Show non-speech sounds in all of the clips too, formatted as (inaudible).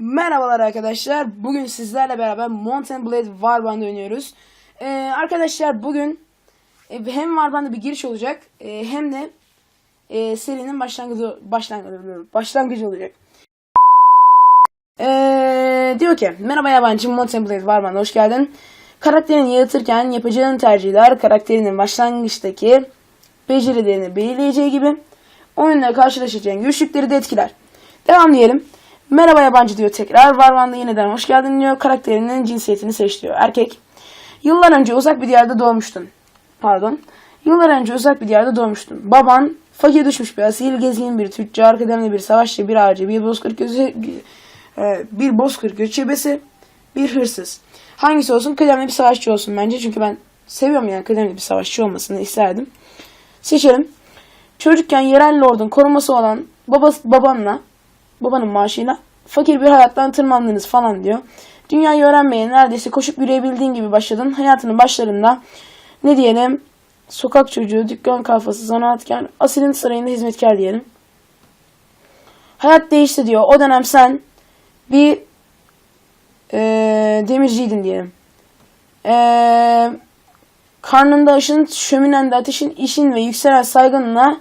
Merhabalar arkadaşlar. Bugün sizlerle beraber Mountain Blade Warband oynuyoruz. Ee, arkadaşlar bugün e, hem Warband'da bir giriş olacak e, hem de e, serinin başlangıcı başlangıcı başlangıcı olacak. Ee, diyor ki merhaba yabancı Mountain Blade Warband'a hoş geldin. Karakterini yaratırken yapacağın tercihler karakterinin başlangıçtaki becerilerini belirleyeceği gibi oyunla karşılaşacağın güçlükleri de etkiler. Devam diyelim. Merhaba yabancı diyor tekrar. Varvan'da yeniden hoş geldin diyor. Karakterinin cinsiyetini seç diyor. Erkek. Yıllar önce uzak bir diyarda doğmuştun. Pardon. Yıllar önce uzak bir diyarda doğmuştun. Baban fakir düşmüş bir asil, gezgin bir tüccar, kıdemli bir savaşçı, bir ağacı, bir bozkır gözü, e, bir bozkır göçebesi, bir hırsız. Hangisi olsun? Kıdemli bir savaşçı olsun bence. Çünkü ben seviyorum yani kıdemli bir savaşçı olmasını isterdim. Seçelim. Çocukken yerel lordun koruması olan babası, babanla babanın maaşıyla fakir bir hayattan tırmandınız falan diyor. Dünyayı öğrenmeye neredeyse koşup yürüyebildiğin gibi başladın. Hayatının başlarında ne diyelim sokak çocuğu, dükkan kafası, zanaatkar, asilin sarayında hizmetkar diyelim. Hayat değişti diyor. O dönem sen bir eee demirciydin diyelim. Eee karnında ışın, şöminende ateşin, işin ve yükselen saygınla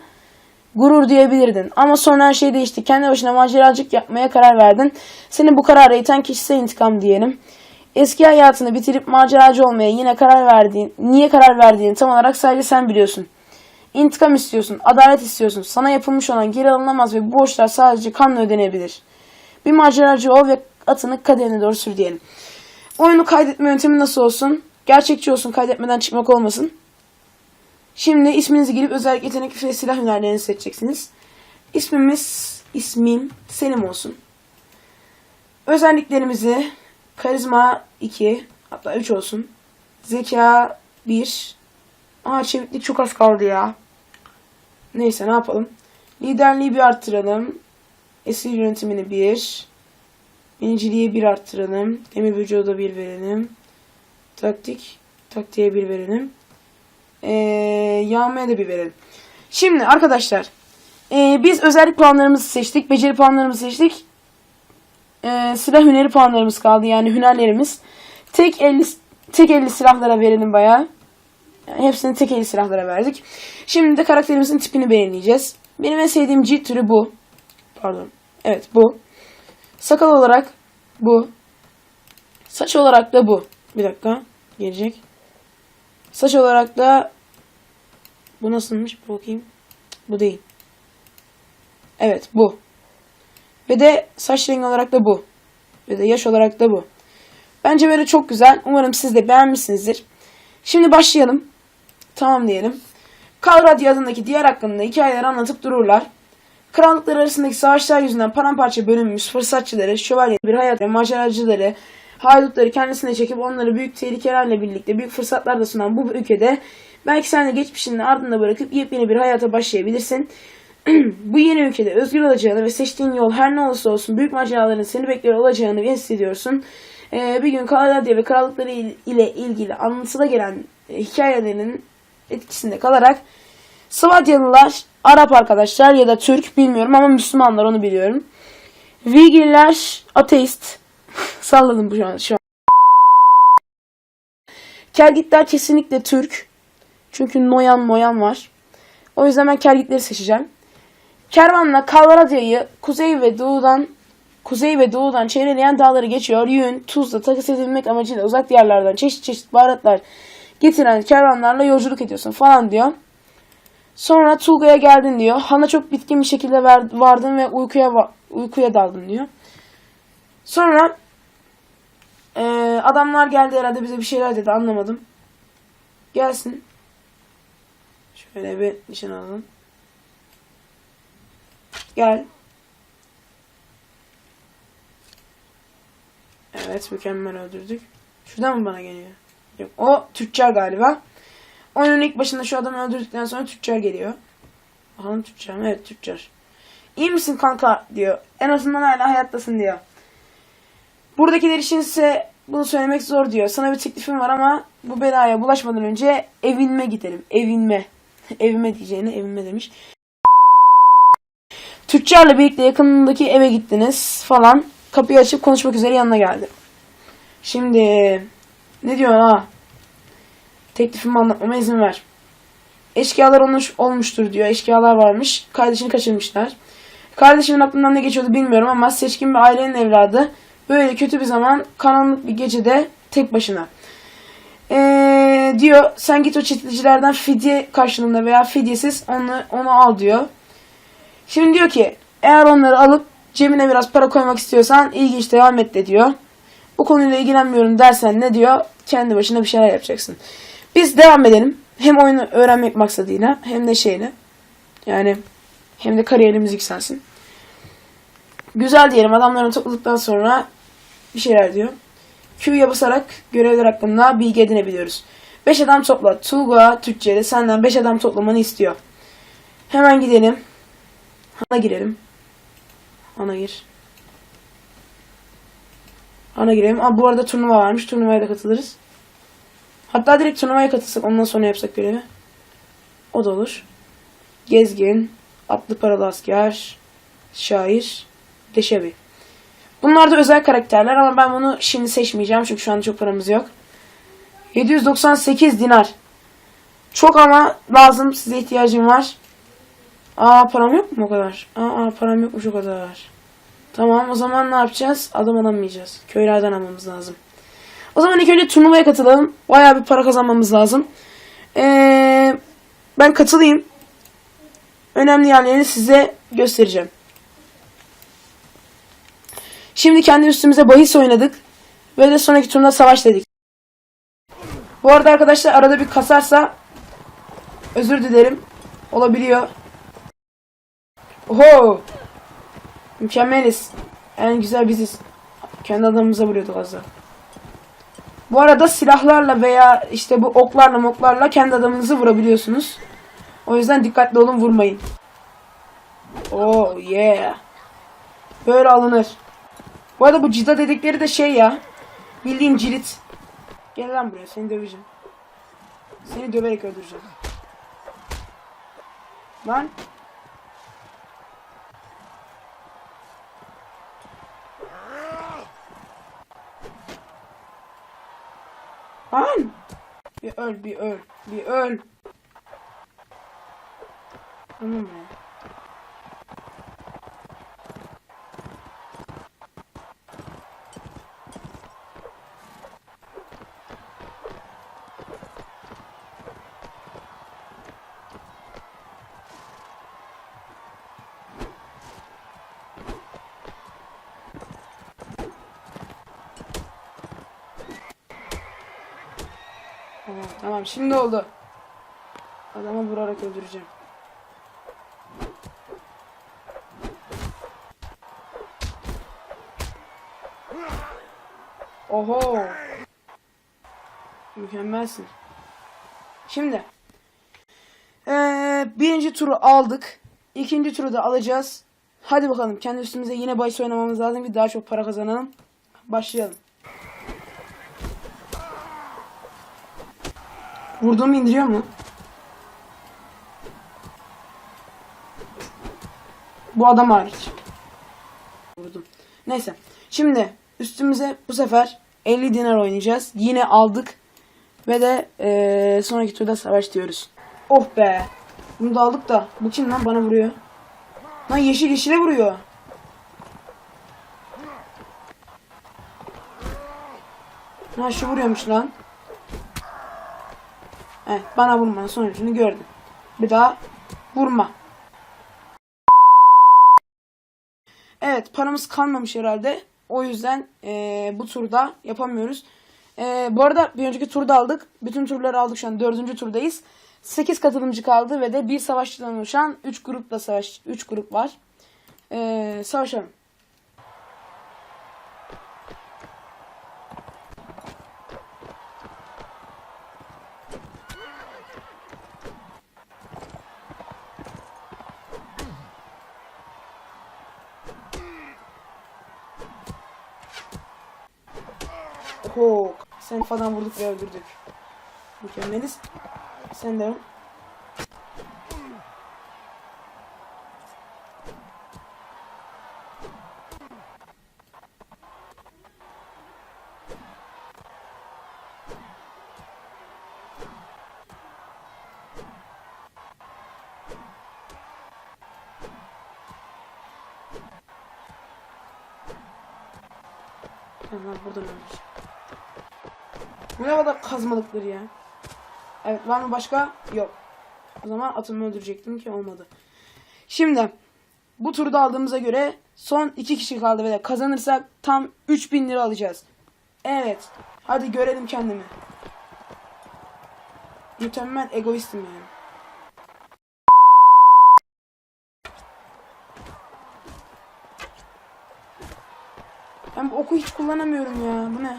gurur duyabilirdin. Ama sonra her şey değişti. Kendi başına maceracılık yapmaya karar verdin. Seni bu karara iten kişisel intikam diyelim. Eski hayatını bitirip maceracı olmaya yine karar verdiğin, niye karar verdiğini tam olarak sadece sen biliyorsun. İntikam istiyorsun, adalet istiyorsun. Sana yapılmış olan geri alınamaz ve bu borçlar sadece kanla ödenebilir. Bir maceracı ol ve atını kaderine doğru sür diyelim. Oyunu kaydetme yöntemi nasıl olsun? Gerçekçi olsun, kaydetmeden çıkmak olmasın. Şimdi isminizi girip özellik yetenek ve silah hünerlerini seçeceksiniz. İsmimiz, ismim Selim olsun. Özelliklerimizi karizma 2, hatta 3 olsun. Zeka 1. Aa çeviklik çok az kaldı ya. Neyse ne yapalım. Liderliği bir arttıralım. Esir yönetimini 1. Biniciliği 1 arttıralım. Demir vücuda 1 verelim. Taktik, taktiğe 1 verelim. Ee, yağmaya da bir verelim. Şimdi arkadaşlar ee, biz özellik puanlarımızı seçtik. Beceri puanlarımızı seçtik. Ee, silah hüneri puanlarımız kaldı. Yani hünerlerimiz. Tek elli, tek elli silahlara verelim bayağı. Yani hepsini tek elli silahlara verdik. Şimdi de karakterimizin tipini belirleyeceğiz. Benim en sevdiğim cilt türü bu. Pardon. Evet bu. Sakal olarak bu. Saç olarak da bu. Bir dakika. Gelecek. Saç olarak da bu nasılmış? Bir bakayım. Bu değil. Evet bu. Ve de saç rengi olarak da bu. Ve de yaş olarak da bu. Bence böyle çok güzel. Umarım siz de beğenmişsinizdir. Şimdi başlayalım. Tamam diyelim. Kalradi adındaki diğer hakkında hikayeler anlatıp dururlar. Krallıklar arasındaki savaşlar yüzünden paramparça bölünmüş fırsatçıları, şövalye bir hayat ve maceracıları, haydutları kendisine çekip onları büyük tehlikelerle birlikte büyük fırsatlar da sunan bu ülkede belki sen de geçmişini ardında bırakıp yepyeni bir hayata başlayabilirsin. (clears throat) bu yeni ülkede özgür olacağını ve seçtiğin yol her ne olursa olsun büyük maceraların seni bekliyor olacağını hissediyorsun. Ee, bir gün Kaladya ve krallıkları il- ile ilgili anlatıda gelen e, hikayelerinin etkisinde kalarak Svadyalılar Arap arkadaşlar ya da Türk bilmiyorum ama Müslümanlar onu biliyorum. Vigiller ateist. Salladım şu an. Şu an. Kergitler kesinlikle Türk. Çünkü Noyan Moyan var. O yüzden ben Kergitleri seçeceğim. Kervanla Kalvaradya'yı kuzey ve doğudan kuzey ve doğudan çevreleyen dağları geçiyor. Yün, tuzla takas edilmek amacıyla uzak diyarlardan çeşit çeşit baharatlar getiren kervanlarla yolculuk ediyorsun falan diyor. Sonra Tulga'ya geldin diyor. Han'a çok bitkin bir şekilde vardın ve uykuya uykuya daldın diyor. Sonra eee, adamlar geldi herhalde bize bir şeyler dedi anlamadım. Gelsin. Şöyle bir nişan alalım. Gel. Evet mükemmel öldürdük. Şuradan mı bana geliyor? Yok o tüccar galiba. Oyunun ilk başında şu adamı öldürdükten sonra tüccar geliyor. Bakalım tüccar mı? Evet tüccar. İyi misin kanka diyor. En azından hala hayattasın diyor. Buradakiler için ise bunu söylemek zor diyor. Sana bir teklifim var ama bu belaya bulaşmadan önce evinme gidelim. Evinme. (laughs) evime diyeceğine evime demiş. Tüccarla birlikte yakınındaki eve gittiniz falan. kapıyı açıp konuşmak üzere yanına geldi. Şimdi ne diyor ha? Teklifimi anlatmama izin ver. Eşkıyalar olmuş, olmuştur diyor. Eşkıyalar varmış. Kardeşini kaçırmışlar. Kardeşimin aklından ne geçiyordu bilmiyorum ama seçkin bir ailenin evladı. Böyle kötü bir zaman karanlık bir gecede tek başına. Ee, diyor sen git o çetecilerden fidye karşılığında veya fidyesiz onu, onu al diyor. Şimdi diyor ki eğer onları alıp cebine biraz para koymak istiyorsan ilginç devam et de diyor. Bu konuyla ilgilenmiyorum dersen ne diyor? Kendi başına bir şeyler yapacaksın. Biz devam edelim. Hem oyunu öğrenmek maksadıyla hem de şeyle. Yani hem de kariyerimiz yükselsin. Güzel diyelim adamlarını topladıktan sonra bir şeyler diyor. Q'ya basarak görevler hakkında bilgi edinebiliyoruz. 5 adam topla. Tuğba Türkçe'de senden 5 adam toplamanı istiyor. Hemen gidelim. Ana girelim. Ana gir. Ana girelim. Aa, bu arada turnuva varmış. Turnuvaya da katılırız. Hatta direkt turnuvaya katılsak ondan sonra yapsak görevi. O da olur. Gezgin, atlı paralı asker, şair, deşebi. Bunlar da özel karakterler ama ben bunu şimdi seçmeyeceğim çünkü şu an çok paramız yok. 798 dinar. Çok ama lazım. Size ihtiyacım var. Aa param yok mu o kadar? Aa param yokmuş o kadar. Tamam o zaman ne yapacağız? Adam alamayacağız. Köylerden almamız lazım. O zaman ilk önce turnuvaya katılalım. Bayağı bir para kazanmamız lazım. Ee, ben katılayım. Önemli yerlerini size göstereceğim. Şimdi kendi üstümüze bahis oynadık. Ve de sonraki turda savaş dedik. Bu arada arkadaşlar arada bir kasarsa özür dilerim. Olabiliyor. Oho! Mükemmeliz. En güzel biziz. Kendi adamımıza vuruyorduk az. Bu arada silahlarla veya işte bu oklarla moklarla kendi adamınızı vurabiliyorsunuz. O yüzden dikkatli olun vurmayın. Oh yeah. Böyle alınır. Bu arada bu cida dedikleri de şey ya. Bildiğin cirit. Gel lan buraya seni döveceğim. Seni döverek öldüreceğim. Lan. Lan. Bir öl, bir öl, bir öl. Tamam mı? Tamam, şimdi oldu. Adamı vurarak öldüreceğim. Oho. Mükemmelsin. Şimdi. Ee, birinci turu aldık. İkinci turu da alacağız. Hadi bakalım kendi üstümüze yine bahis oynamamız lazım ki daha çok para kazanalım. Başlayalım. Vurduğumu indiriyor mu? Bu adam hariç. Vurdum. Neyse. Şimdi üstümüze bu sefer 50 dinar oynayacağız. Yine aldık. Ve de eee, sonraki turda savaş diyoruz. Oh be. Bunu da aldık da. Bu kim lan bana vuruyor? Lan yeşil yeşile vuruyor. Ha şu vuruyormuş lan. Evet bana vurmanın sonucunu gördüm. Bir daha vurma. Evet paramız kalmamış herhalde. O yüzden eee, bu turda yapamıyoruz. Eee, bu arada bir önceki turda aldık. Bütün turları aldık şu an. Dördüncü turdayız. 8 katılımcı kaldı ve de bir savaşçıdan oluşan 3 grupla savaş 3 grup var. Eee savaşalım. Kok. Sen falan vurduk ve öldürdük. Mükemmeliz. Sen de Tamam buradan ölmüş. Bu ne kadar kazmalıktır ya. Evet var mı başka? Yok. O zaman atımı öldürecektim ki olmadı. Şimdi bu turda aldığımıza göre son iki kişi kaldı ve kazanırsak tam 3000 lira alacağız. Evet. Hadi görelim kendimi. Mükemmel egoistim yani. Ben bu oku hiç kullanamıyorum ya. Bu ne?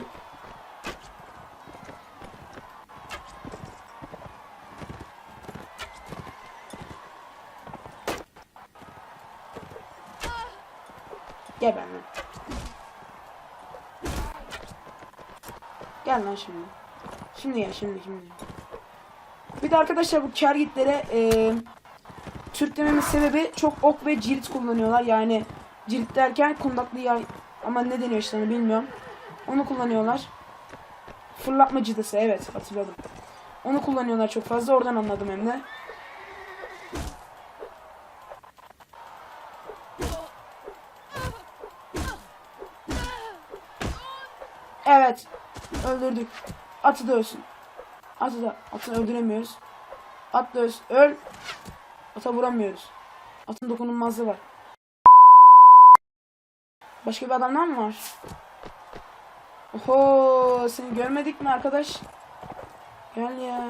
Gel benimle. Gel lan şimdi. Şimdi gel şimdi şimdi. Bir de arkadaşlar bu kergitlere e, Türk sebebi çok ok ve cirit kullanıyorlar. Yani cirit derken kundaklı yay ama ne deniyor işte onu bilmiyorum. Onu kullanıyorlar. Fırlatma cidası evet hatırladım. Onu kullanıyorlar çok fazla oradan anladım hem de. Evet. Öldürdük. Atı da ölsün. Atı da. Atı öldüremiyoruz. At da ölsün. Öl. Ata vuramıyoruz. Atın dokunulmazlığı var. Başka bir adamlar mı var? Oho seni görmedik mi arkadaş? Gel ya.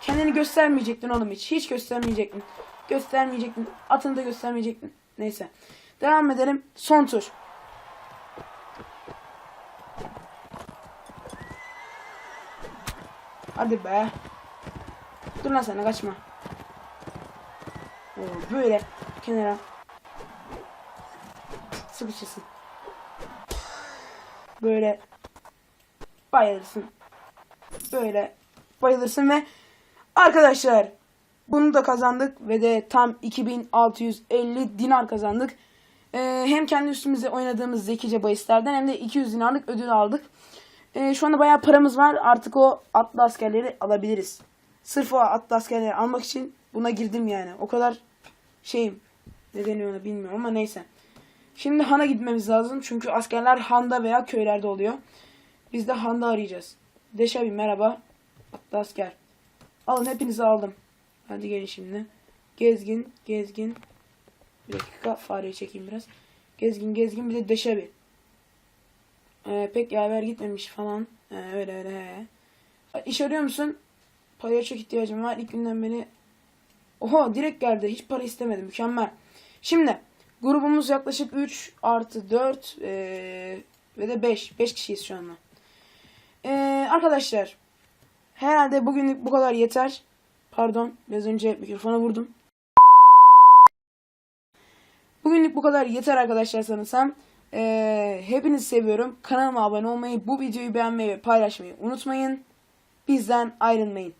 Kendini göstermeyecektin oğlum hiç. Hiç göstermeyecektin. Göstermeyecektin. Atını da göstermeyecektin. Neyse. Devam edelim. Son tur. Hadi be. Dur lan sana kaçma. Oo, böyle kenara sıkışırsın. Böyle bayılırsın. Böyle bayılırsın ve arkadaşlar bunu da kazandık ve de tam 2650 dinar kazandık. Ee, hem kendi üstümüze oynadığımız zekice bahislerden hem de 200 dinarlık ödül aldık. Ee, şu anda bayağı paramız var. Artık o atlı askerleri alabiliriz. Sırf o atlı askerleri almak için buna girdim yani. O kadar şeyim. Ne deniyor ona bilmiyorum ama neyse. Şimdi Han'a gitmemiz lazım. Çünkü askerler Han'da veya köylerde oluyor. Biz de Han'da arayacağız. Deşabi merhaba. Atlı asker. Alın hepinizi aldım. Hadi gelin şimdi. Gezgin, gezgin. Bir dakika fareyi çekeyim biraz. Gezgin, gezgin bir de deşabi. Ee, pek yaver gitmemiş falan. Ee, öyle öyle. He. İş arıyor musun? Paraya çok ihtiyacım var. İlk günden beri. Oha direkt geldi. Hiç para istemedim. Mükemmel. Şimdi grubumuz yaklaşık 3 artı 4 ee, ve de 5. 5 kişiyiz şu anda. Ee, arkadaşlar herhalde bugünlük bu kadar yeter. Pardon biraz önce mikrofona vurdum. Bugünlük bu kadar yeter arkadaşlar sanırsam. Ee, hepinizi seviyorum. Kanalıma abone olmayı, bu videoyu beğenmeyi ve paylaşmayı unutmayın. Bizden ayrılmayın.